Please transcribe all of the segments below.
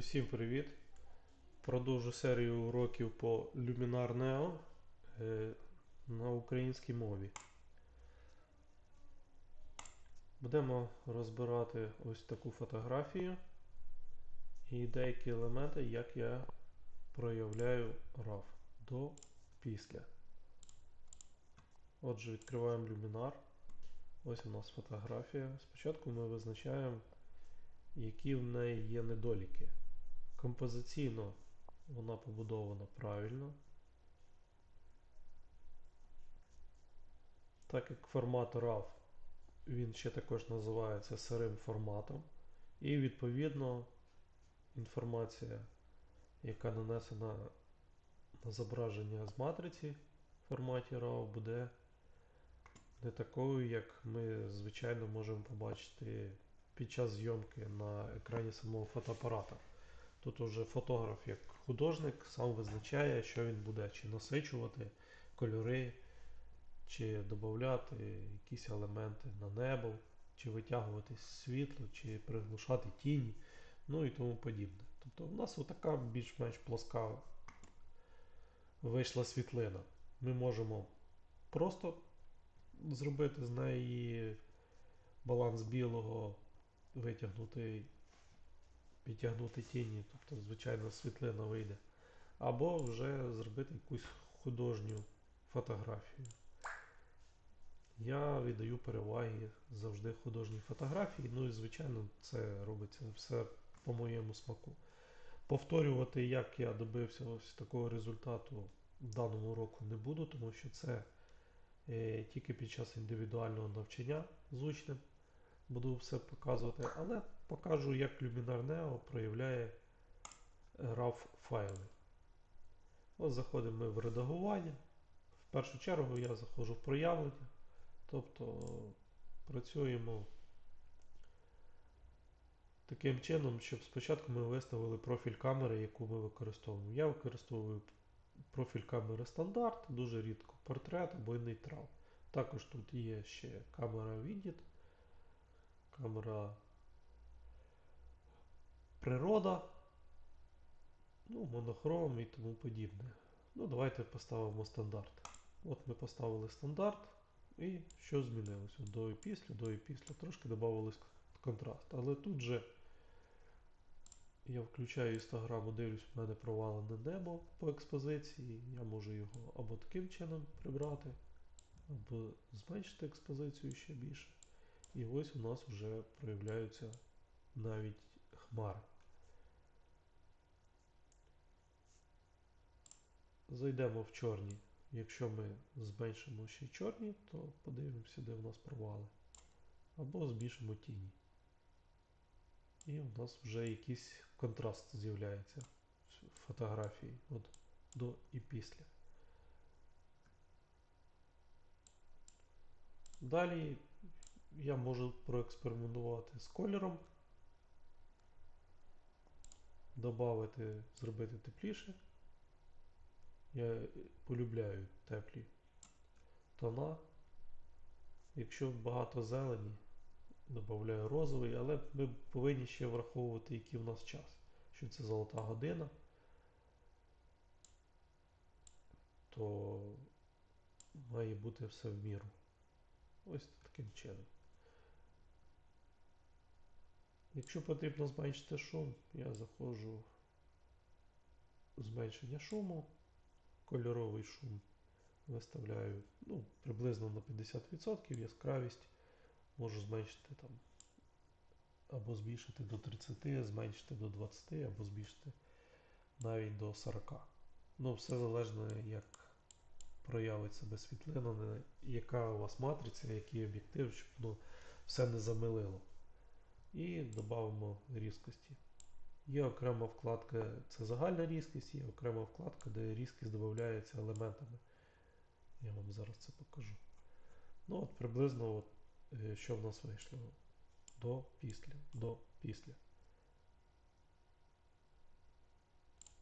Усім привіт! Продовжу серію уроків по Luminar Neo е, на українській мові. Будемо розбирати ось таку фотографію і деякі елементи, як я проявляю RAW до після. Отже, відкриваємо Luminar. Ось у нас фотографія. Спочатку ми визначаємо, які в неї є недоліки. Композиційно вона побудована правильно. Так як формат RAW, він ще також називається сирим форматом. І відповідно інформація, яка нанесена на зображення з матриці в форматі RAW, буде не такою, як ми звичайно можемо побачити під час зйомки на екрані самого фотоапарата. Тут уже фотограф як художник сам визначає, що він буде, чи насичувати кольори, чи додати якісь елементи на небо, чи витягувати світло, чи приглушати тіні, ну і тому подібне. Тобто в нас отака більш-менш плоска вийшла світлина. Ми можемо просто зробити з неї баланс білого, витягнути підтягнути тіні, тобто звичайна світлина вийде. Або вже зробити якусь художню фотографію. Я віддаю переваги завжди художній фотографії. Ну і, звичайно, це робиться все по моєму смаку. Повторювати, як я добився ось такого результату в даному року не буду, тому що це е, тільки під час індивідуального навчання з учнем буду все показувати, але покажу, як Luminar Neo проявляє RAW файли. Ось заходимо ми в редагування. В першу чергу я заходжу в проявлення, тобто працюємо таким чином, щоб спочатку ми виставили профіль камери, яку ми використовуємо. Я використовую профіль камери стандарт, дуже рідко портрет або нейтрал. Також тут є ще камера Vidit, камера природа, ну, монохром і тому подібне. Ну, Давайте поставимо стандарт. От ми поставили стандарт. І що змінилося? До і після, до і після. Трошки додавалось контраст. Але тут же я включаю інстаграму, дивлюсь, в мене провалене небо по експозиції. Я можу його або таким чином прибрати, або зменшити експозицію ще більше. І ось у нас вже проявляються навіть хмари. Зайдемо в чорні. Якщо ми зменшимо ще чорні, то подивимося, де в нас провали. Або збільшимо тіні. І у нас вже якийсь контраст з'являється в фотографії от до і після. Далі я можу проекспериментувати з кольором, додати, зробити тепліше. Я полюбляю теплі тона. Якщо багато зелені, додаю розовий, але ми повинні ще враховувати, який в нас час. Що це золота година, то має бути все в міру. Ось таким чином. Якщо потрібно зменшити шум, я заходжу в зменшення шуму, кольоровий шум виставляю ну, приблизно на 50% яскравість, можу зменшити там або збільшити до 30, зменшити до 20, або збільшити навіть до 40. Ну, все залежно, як проявить себе світлина, яка у вас матриця, який об'єктив, щоб воно все не замилило. І додамо різкості. Є окрема вкладка, це загальна різкість, є окрема вкладка, де різкість додається елементами. Я вам зараз це покажу. Ну от Приблизно от, е, що в нас вийшло до після. до після.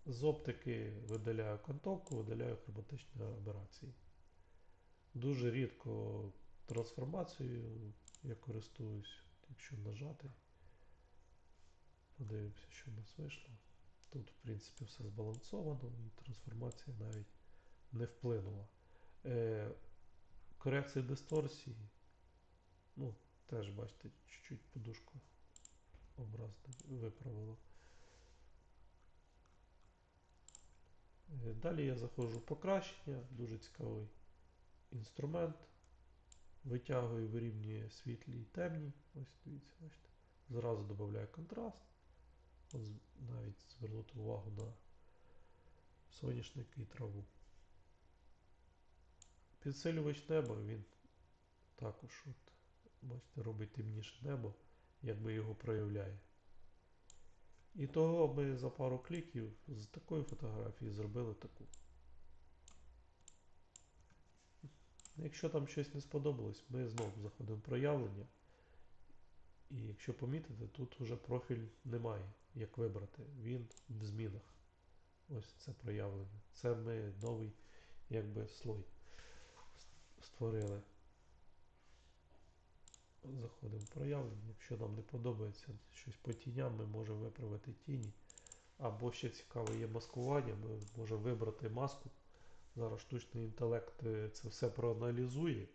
З оптики видаляю контовку, видаляю хроматичні аберації. Дуже рідко трансформацією я користуюсь, якщо нажати, Подивимося, що в нас вийшло. Тут, в принципі, все збалансовано і трансформація навіть не вплинула. Е, корекція дисторсії. Ну, теж бачите, чуть-чуть подушку образ виправило. Е, Далі я заходжу в покращення, дуже цікавий інструмент. Витягую, вирівнює світлі і темні. Ось дивіться, бачите. Зразу додаю контраст. От навіть звернути увагу на соняшник і траву. Підсилювач неба він також, от, бачите, робить темніше небо, якби його проявляє. І того ми за пару кліків з такої фотографії зробили таку. Якщо там щось не сподобалось, ми знову заходимо в проявлення. І якщо помітите, тут уже профіль немає, як вибрати. Він в змінах. Ось це проявлення. Це ми новий якби слой створили. Заходимо в проявлення. Якщо нам не подобається щось по тіням, ми можемо виправити тіні. Або ще цікаве є маскування, ми можемо вибрати маску. Зараз штучний інтелект е, це все проаналізує.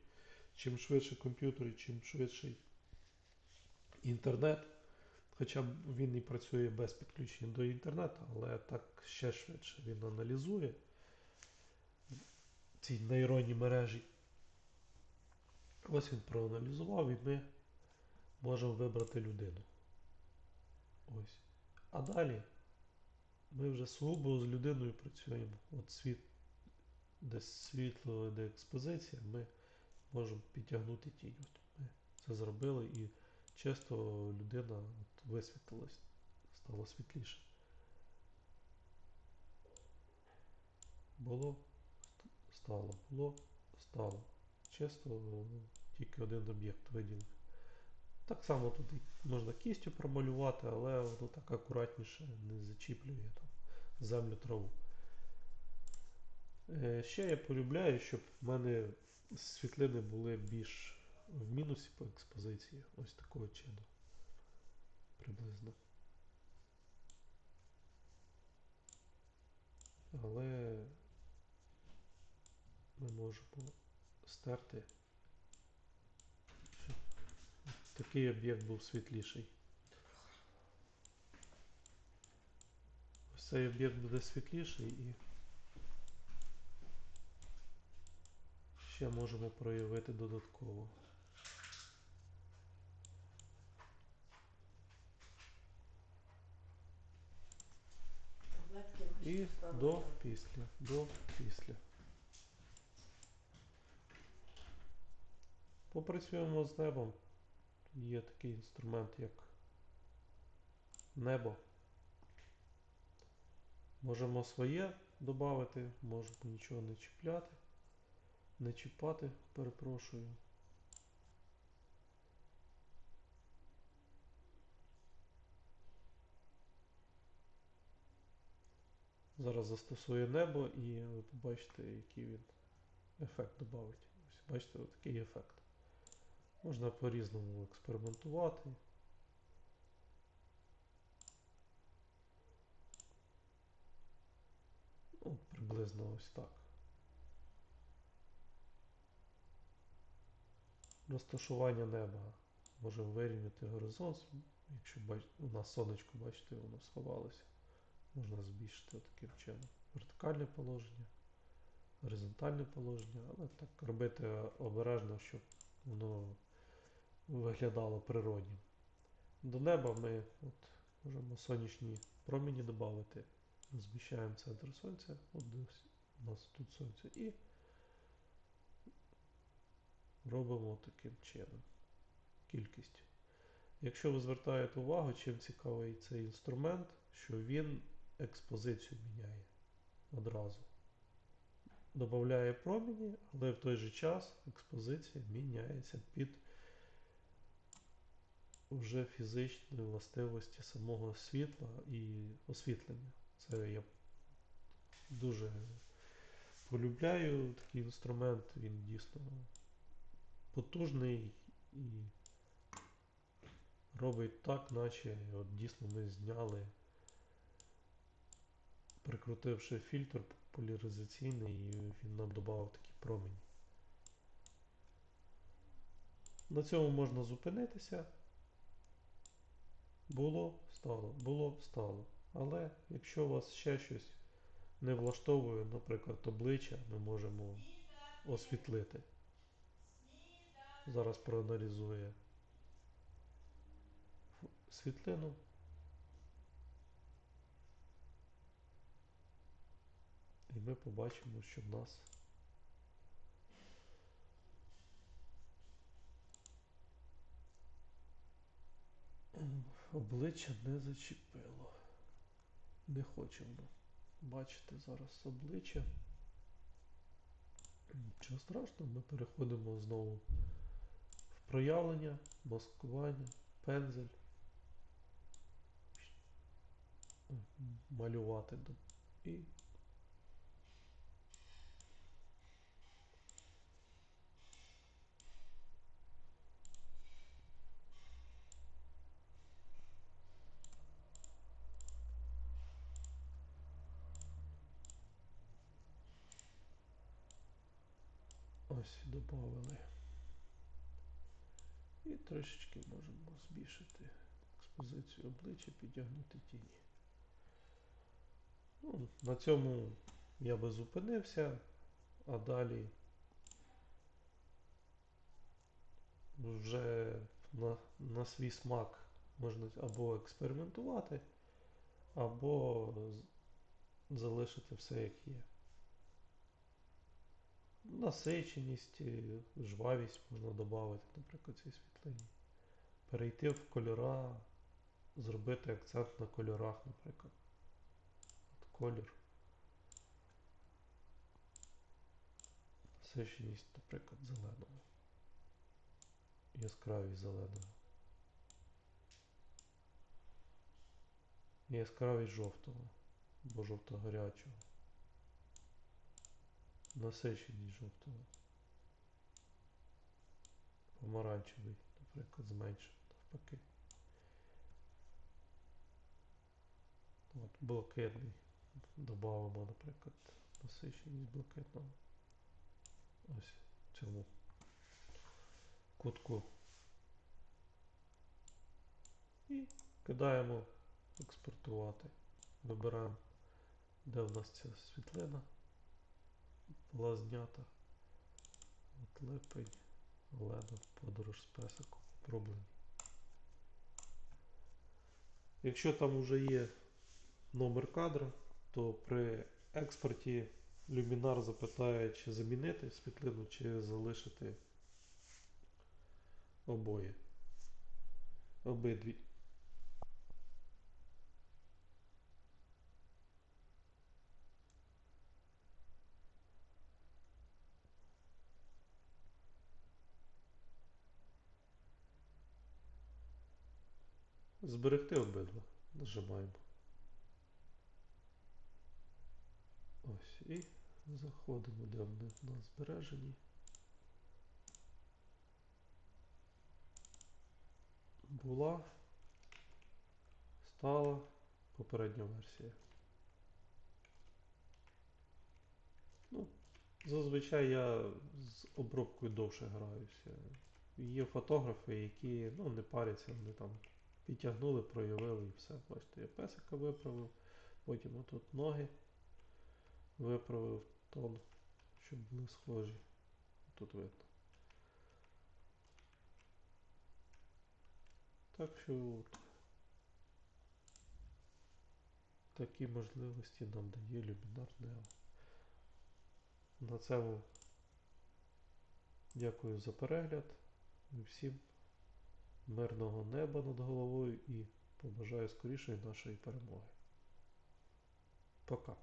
Чим швидше комп'ютер, чим швидший інтернет. Хоча він і працює без підключення до інтернету, але так ще швидше він аналізує ці нейронні мережі. Ось він проаналізував і ми можемо вибрати людину. Ось. А далі ми вже сугубо з людиною працюємо. От світ, де світло, де експозиція, ми можемо підтягнути тінь. От ми це зробили і чисто людина от висвітлилась, стало світліше. Було, стало, було, стало. Чисто е, тільки один об'єкт виділив. Так само тут можна кістю промалювати, але воно так акуратніше не зачіплює там землю траву. Е, Ще я полюбляю, щоб в мене світлини були більш в мінусі по експозиції. Ось такого чину. Приблизно. Але ми можемо стерти, щоб такий об'єкт був світліший. Ось цей об'єкт буде світліший і ще можемо проявити додатково. І до, після, до, після. Попрацюємо з небом. Є такий інструмент, як небо. Можемо своє додати, можемо нічого не чіпляти. Не чіпати, перепрошую. Зараз застосую небо і ви побачите, який він ефект додавить. Ось бачите, такий ефект. Можна по-різному експериментувати. Ну, приблизно ось так. Розташування неба. Можемо вирівняти горизонт. Якщо бач... у нас сонечко, бачите, воно сховалося. Можна збільшити таким чином. Вертикальне положення, горизонтальне положення, але так робити обережно, щоб воно виглядало природнім. До неба ми от, можемо сонячні промені додати. Зміщаємо центр сонця. От у нас тут сонце. І робимо таким чином. Кількість. Якщо ви звертаєте увагу, чим цікавий цей інструмент, що він експозицію міняє одразу. Добавляє промені, але в той же час експозиція міняється під вже фізичні властивості самого світла і освітлення. Це я дуже полюбляю такий інструмент, він дійсно потужний і робить так, наче от дійсно ми зняли, прикрутивши фільтр поляризаційний, і він нам додав такий промінь. На цьому можна зупинитися. Було, стало, було, стало. Але якщо вас ще щось не влаштовує, наприклад, обличчя, ми можемо освітлити. Зараз проаналізує світлину. І ми побачимо, що в нас обличчя не зачепило. Не хоче воно бачити зараз обличчя. Нічого страшного, ми переходимо знову проявлення, маскування, пензель. Малювати і ось додали. І трішечки можемо збільшити експозицію обличчя, підтягнути тіні. Ну, на цьому я би зупинився, а далі вже на, на свій смак можна або експериментувати, або залишити все як є. Насиченість, жвавість можна додати, наприклад, цій світлині. Перейти в кольора, зробити акцент на кольорах, наприклад. От колір. Насиченість, наприклад, зеленого. Яскравість зеленого. Яскравість жовтого. Або жовто-гарячого. Насиченість жовтого. Помаранчевий, наприклад, зменшити навпаки. От, блакитний. Добавимо, наприклад, насиченість блакитного. Ось цьому кутку. І кидаємо експортувати. Вибираємо, де в нас ця світлина була знята. От липень, Олена, подорож з песиком, проблем. Якщо там вже є номер кадра, то при експорті люмінар запитає, чи замінити світлину, чи залишити обоє. Обидві. Зберегти обидва. Нажимаємо. Ось і заходимо, де вони в нас збережені. Була. Стала попередня версія. Ну, зазвичай я з обробкою довше граюся. Є фотографи, які ну, не паряться, вони там підтягнули, проявили і все. Бачите, я песика виправив, потім отут ноги виправив тон, щоб були схожі. Тут видно. Так що такі можливості нам дає Luminar Neo. На цьому дякую за перегляд. Всім мирного неба над головою і побажаю скорішої нашої перемоги. Пока.